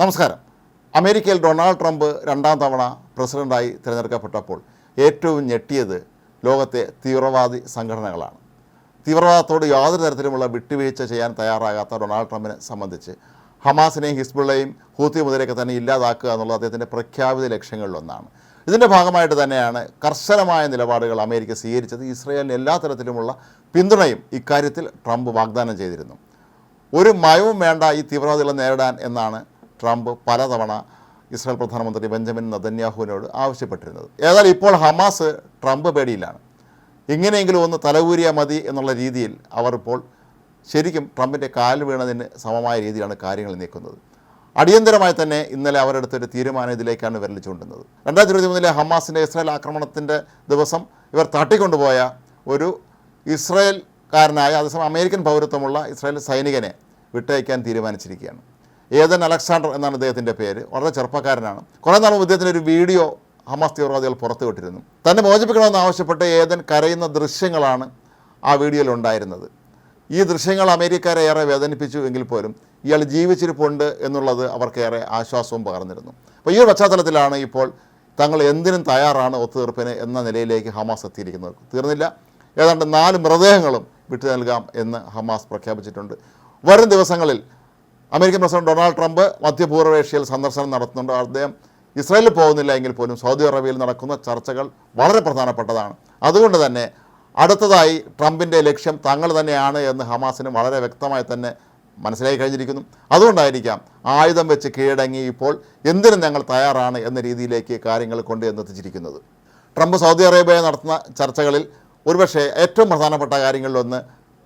നമസ്കാരം. അമേരിക്കയിൽ Donald Trump രണ്ടാം തവണ പ്രസിഡന്റായി തിരഞ്ഞെടുക്കപ്പെട്ടപ്പോൾ ഏറ്റവും ഞെട്ടിയത് ലോകത്തെ തീവ്രവാദി സംഘടനകളാണ്. തീവ്രവാദത്തോട് യാതൊരു തരത്തിലുമുള്ള വിട്ടുവീഴ്ച ചെയ്യാൻ തയ്യാറാകാത്ത ഡൊണാൾഡ് ട്രംപിനെ സംബന്ധിച്ച് ഹമാസിനെയും ഹിസ്ബുള്ളയും ഹൂത്തി മുതലൊക്കെ തന്നെ ഇല്ലാതാക്കുക എന്നുള്ളത് അദ്ദേഹത്തിന്റെ പ്രഖ്യാപിത ലക്ഷ്യങ്ങളിലൊന്നാണ്. ഇതിന്റെ ഭാഗമായിട്ട് തന്നെയാണ് കർശനമായ നിലപാടുകൾ അമേരിക്ക സ്വീകരിച്ചത്. ഇസ്രയേലിന് എല്ലാ തരത്തിലുമുള്ള പിന്തുണയും ഇക്കാര്യത്തിൽ ട്രംപ് വാഗ്ദാനം ചെയ്തിരുന്നു. ഒരു മയവും വേണ്ട ഈ തീവ്രവാദികളെ നേരിടാൻ എന്നാണ് ട്രംപ് പലതവണ ഇസ്രായേൽ പ്രധാനമന്ത്രി ബെഞ്ചമിൻ നദന്യാഹുവിനോട് ആവശ്യപ്പെട്ടിരുന്നത്. ഏതായാലും ഇപ്പോൾ ഹമാസ് ട്രംപ് പേടിയിലാണ്. ഇങ്ങനെയെങ്കിലും ഒന്ന് തലകൂരിയാൽ മതി എന്നുള്ള രീതിയിൽ അവർ ഇപ്പോൾ ശരിക്കും ട്രംപിന്റെ കാൽ വീണതിന് സമമായ രീതിയിലാണ് കാര്യങ്ങൾ നീക്കുന്നത്. അടിയന്തരമായി തന്നെ ഇന്നലെ അവരെടുത്തൊരു തീരുമാനം ഇതിലേക്കാണ് വിരൽ ചൂണ്ടുന്നത്. രണ്ടായിരത്തി ഇരുപത്തി മൂന്നിലെ ഹമാസിന്റെ ഇസ്രായേൽ ആക്രമണത്തിന്റെ ദിവസം ഇവർ തട്ടിക്കൊണ്ടുപോയ ഒരു ഇസ്രായേൽക്കാരനായ അതേസമയം അമേരിക്കൻ പൗരത്വമുള്ള ഇസ്രായേൽ സൈനികനെ വിട്ടയക്കാൻ തീരുമാനിച്ചിരിക്കുകയാണ്. ഏതൻ അലക്സാണ്ടർ എന്നാണ് അദ്ദേഹത്തിന്റെ പേര്. വളരെ ചെറുപ്പക്കാരനാണ്. കുറേ മുമ്പ് ഇദ്ദേഹത്തിന്റെ ഒരു വീഡിയോ ഹമാസ് തീവ്രവാദികൾ പുറത്തുവിട്ടിരുന്നു തന്നെ മോചിപ്പിക്കണമെന്ന് ആവശ്യപ്പെട്ട് ഏതൻ കരയുന്ന ദൃശ്യങ്ങളാണ് ആ വീഡിയോയിൽ ഉണ്ടായിരുന്നത്. ഈ ദൃശ്യങ്ങൾ അമേരിക്കരെ ഏറെ വേദനിപ്പിച്ചു എങ്കിൽ പോലും ഇയാൾ ജീവിച്ചിരിപ്പുണ്ട് എന്നുള്ളത് അവർക്കേറെ ആശ്വാസവും പകർന്നിരുന്നു. അപ്പോൾ ഈ ഒരു പശ്ചാത്തലത്തിലാണ് ഇപ്പോൾ തങ്ങൾ എന്തിനും തയ്യാറാണ് ഒത്തുതീർപ്പിന് എന്ന നിലയിലേക്ക് ഹമാസ് എത്തിയിരിക്കുന്നത്. തീർന്നില്ല. ഏതാണ്ട് നാല് മൃതദേഹങ്ങളും വിട്ടു നൽകാം എന്ന് ഹമാസ് പ്രഖ്യാപിച്ചിട്ടുണ്ട്. വരും ദിവസങ്ങളിൽ അമേരിക്കൻ പ്രസിഡന്റ് ഡൊണാൾഡ് ട്രംപ് മധ്യപൂർവേഷ്യയിൽ സന്ദർശനം നടത്തുന്നുണ്ട്. അദ്ദേഹം ഇസ്രായേലിൽ പോകുന്നില്ല എങ്കിൽ പോലും സൗദി അറേബ്യയിൽ നടക്കുന്ന ചർച്ചകൾ വളരെ പ്രധാനപ്പെട്ടതാണ്. അതുകൊണ്ട് തന്നെ അടുത്തതായി ട്രംപിന്റെ ലക്ഷ്യം തങ്ങൾ തന്നെയാണ് എന്ന് ഹമാസിന് വളരെ വ്യക്തമായി തന്നെ മനസ്സിലായി കഴിഞ്ഞിരിക്കുന്നു. അതുകൊണ്ടായിരിക്കാം ആയുധം വെച്ച് കീഴടങ്ങി ഇപ്പോൾ എന്തിനും ഞങ്ങൾ തയ്യാറാണ് എന്ന രീതിയിലേക്ക് കാര്യങ്ങൾ കൊണ്ടുവന്നെത്തിച്ചിരിക്കുന്നത്. ട്രംപ് സൗദി അറേബ്യ നടത്തുന്ന ചർച്ചകളിൽ ഒരുപക്ഷെ ഏറ്റവും പ്രധാനപ്പെട്ട കാര്യങ്ങളിലൊന്ന്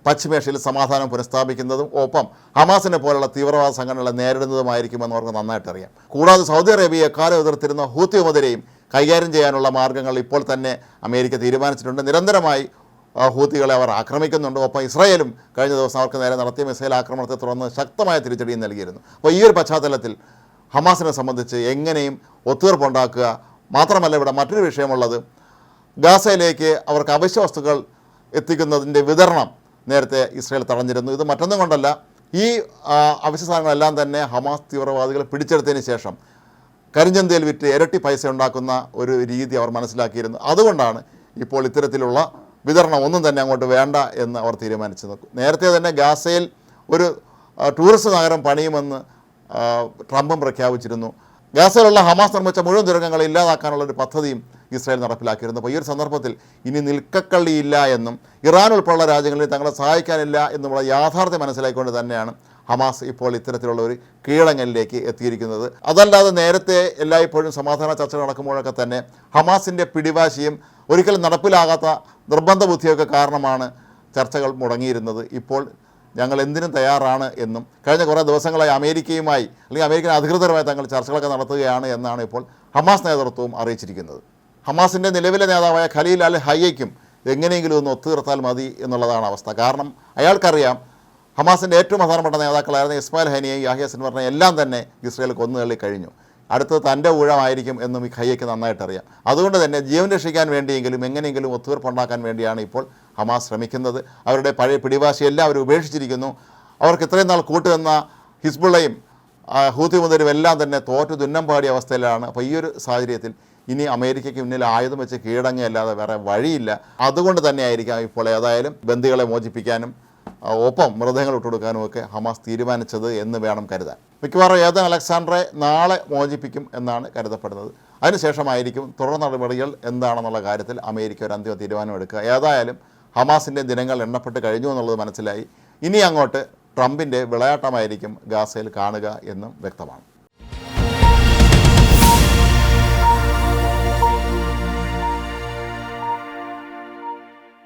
പശ്ചിമേഷ്യയിൽ സമാധാനം പുനഃസ്ഥാപിക്കുന്നതും ഒപ്പം ഹമാസിനെ പോലുള്ള തീവ്രവാദ സംഘടനകളെ നേരിടുന്നതുമായിരിക്കുമെന്ന് അവർക്ക് നന്നായിട്ട് അറിയാം കൂടാതെ സൗദി അറേബ്യയെ കാലം എതിർത്തിരുന്ന ഹൂത്തി ഉപതരെയും കൈകാര്യം ചെയ്യാനുള്ള മാർഗങ്ങൾ ഇപ്പോൾ തന്നെ അമേരിക്ക തീരുമാനിച്ചിട്ടുണ്ട്. നിരന്തരമായി ഹൂത്തികളെ അവർ ആക്രമിക്കുന്നുണ്ട്. ഒപ്പം ഇസ്രായേലും കഴിഞ്ഞ ദിവസം അവർക്ക് നേരെ നടത്തിയ മിസൈൽ ആക്രമണത്തെ തുടർന്ന് ശക്തമായ തിരിച്ചടിയും നൽകിയിരുന്നു. അപ്പോൾ ഈ ഒരു പശ്ചാത്തലത്തിൽ ഹമാസിനെ സംബന്ധിച്ച് എങ്ങനെയും ഒത്തുതീർപ്പുണ്ടാക്കുക മാത്രമല്ല ഇവിടെ മറ്റൊരു വിഷയമുള്ളത് ഗാസയിലേക്ക് അവർക്ക് അവശ്യ വസ്തുക്കൾ എത്തിക്കുന്നതിന്റെ വിതരണം നേരത്തെ ഇസ്രയേൽ തടഞ്ഞിരുന്നു. ഇത് മറ്റൊന്നും കൊണ്ടല്ല ഈ അവശ്യ സാധനങ്ങളെല്ലാം തന്നെ ഹമാസ് തീവ്രവാദികൾ പിടിച്ചെടുത്തതിന് ശേഷം കരിഞ്ചന്തയിൽ വിറ്റ് ഇരട്ടി പൈസ ഉണ്ടാക്കുന്ന ഒരു രീതി അവർ മനസ്സിലാക്കിയിരുന്നു. അതുകൊണ്ടാണ് ഇപ്പോൾ ഇത്തരത്തിലുള്ള വിതരണം ഒന്നും തന്നെ അങ്ങോട്ട് വേണ്ട എന്ന് അവർ തീരുമാനിച്ചത്. നേരത്തെ തന്നെ ഗാസയിൽ ഒരു ടൂറിസ്റ്റ് നഗരം പണിയുമെന്ന് ട്രംപും പ്രഖ്യാപിച്ചിരുന്നു. ഗാസയിലുള്ള ഹമാസ് നിർമ്മിച്ച മുഴുവൻ തുരങ്കങ്ങളെ ഇല്ലാതാക്കാനുള്ള ഒരു പദ്ധതിയും ഇസ്രായേൽ നടപ്പിലാക്കിയിരുന്നു. അപ്പോൾ ഈ ഒരു സന്ദർഭത്തിൽ ഇനി നിൽക്കക്കള്ളിയില്ല എന്നും ഇറാൻ ഉൾപ്പെടെയുള്ള രാജ്യങ്ങളിൽ തങ്ങളെ സഹായിക്കാനില്ല എന്നുള്ള യാഥാർത്ഥ്യം മനസ്സിലാക്കിക്കൊണ്ട് തന്നെയാണ് ഹമാസ് ഇപ്പോൾ ഇത്തരത്തിലുള്ള ഒരു കീഴടങ്ങലിലേക്ക് എത്തിയിരിക്കുന്നത്. അതല്ലാതെ നേരത്തെ എല്ലായ്പ്പോഴും സമാധാന ചർച്ചകൾ നടക്കുമ്പോഴൊക്കെ തന്നെ ഹമാസിന്റെ പിടിവാശിയും ഒരിക്കലും നടപ്പിലാകാത്ത നിർബന്ധ ബുദ്ധിയൊക്കെ കാരണമാണ് ചർച്ചകൾ മുടങ്ങിയിരുന്നത്. ഇപ്പോൾ ഞങ്ങൾ എന്തിനും തയ്യാറാണ് എന്നും കഴിഞ്ഞ കുറേ ദിവസങ്ങളായി അമേരിക്കയുമായി അല്ലെങ്കിൽ അമേരിക്കൻ അധികൃതരുമായി തങ്ങൾ ചർച്ചകളൊക്കെ നടത്തുകയാണ് എന്നാണ് ഇപ്പോൾ ഹമാസ് നേതൃത്വവും അറിയിച്ചിരിക്കുന്നത്. ഹമാസിന്റെ നിലവിലെ നേതാവായ ഖലീൽ അൽ ഹയ്യയ്ക്കും എങ്ങനെയെങ്കിലും ഒന്ന് ഒത്തുതീർത്താൽ മതി എന്നുള്ളതാണ് അവസ്ഥ. കാരണം അയാൾക്കറിയാം ഹമാസിന്റെ ഏറ്റവും പ്രധാനപ്പെട്ട നേതാക്കളായിരുന്ന ഇസ്മായിൽ ഹനിയെയും യാഹിയ സിൻവറിനെ എല്ലാം തന്നെ ഇസ്രയേൽ കൊന്നുതള്ളി കഴിഞ്ഞു. അടുത്തത് തന്റെ ഊഴമായിരിക്കും എന്നും ഈ ഖയ്യയ്ക്ക് നന്നായിട്ടറിയാം. അതുകൊണ്ട് തന്നെ ജീവൻ രക്ഷിക്കാൻ വേണ്ടിയെങ്കിലും എങ്ങനെയെങ്കിലും ഒത്തുതീർപ്പുണ്ടാക്കാൻ വേണ്ടിയാണ് ഇപ്പോൾ ഹമാസ് ശ്രമിക്കുന്നത് അവരുടെ പഴയ പിടിവാശിയെല്ലാം അവർ ഉപേക്ഷിച്ചിരിക്കുന്നു. അവർക്ക് ഇത്രയും നാൾ കൂട്ടുനിന്ന ഹിസ്ബുള്ളയും ഹൂത്തി മുതലും എല്ലാം തന്നെ തോറ്റു ദുന്നം പാടിയ അവസ്ഥയിലാണ്. അപ്പോൾ ഈ ഒരു സാഹചര്യത്തിൽ ഇനി അമേരിക്കയ്ക്ക് മുന്നിൽ ആയുധം വെച്ച് കീഴടങ്ങിയല്ലാതെ വേറെ വഴിയില്ല. അതുകൊണ്ട് തന്നെയായിരിക്കാം ഇപ്പോൾ ഏതായാലും ബന്ദികളെ മോചിപ്പിക്കാനും ഒപ്പം മൃതദേഹങ്ങൾ വിട്ടുകൊടുക്കാനും ഒക്കെ ഹമാസ് തീരുമാനിച്ചത് എന്ന് വേണം കരുതാൻ. മിക്കവാറും ഏതൻ അലക്സാണ്ടറെ നാളെ മോചിപ്പിക്കും എന്നാണ് കരുതപ്പെടുന്നത്. അതിനുശേഷമായിരിക്കും തുടർ നടപടികൾ എന്താണെന്നുള്ള കാര്യത്തിൽ അമേരിക്ക ഒരു അന്തിമ തീരുമാനം എടുക്കുക. ഏതായാലും ഹമാസിന്റെ ദിനങ്ങൾ എണ്ണപ്പെട്ട് കഴിഞ്ഞു എന്നുള്ളത് മനസ്സിലായി. ഇനി അങ്ങോട്ട് ട്രംപിന്റെ വിളയാട്ടമായിരിക്കും ഗാസയിൽ കാണുക എന്നും വ്യക്തമാണ്.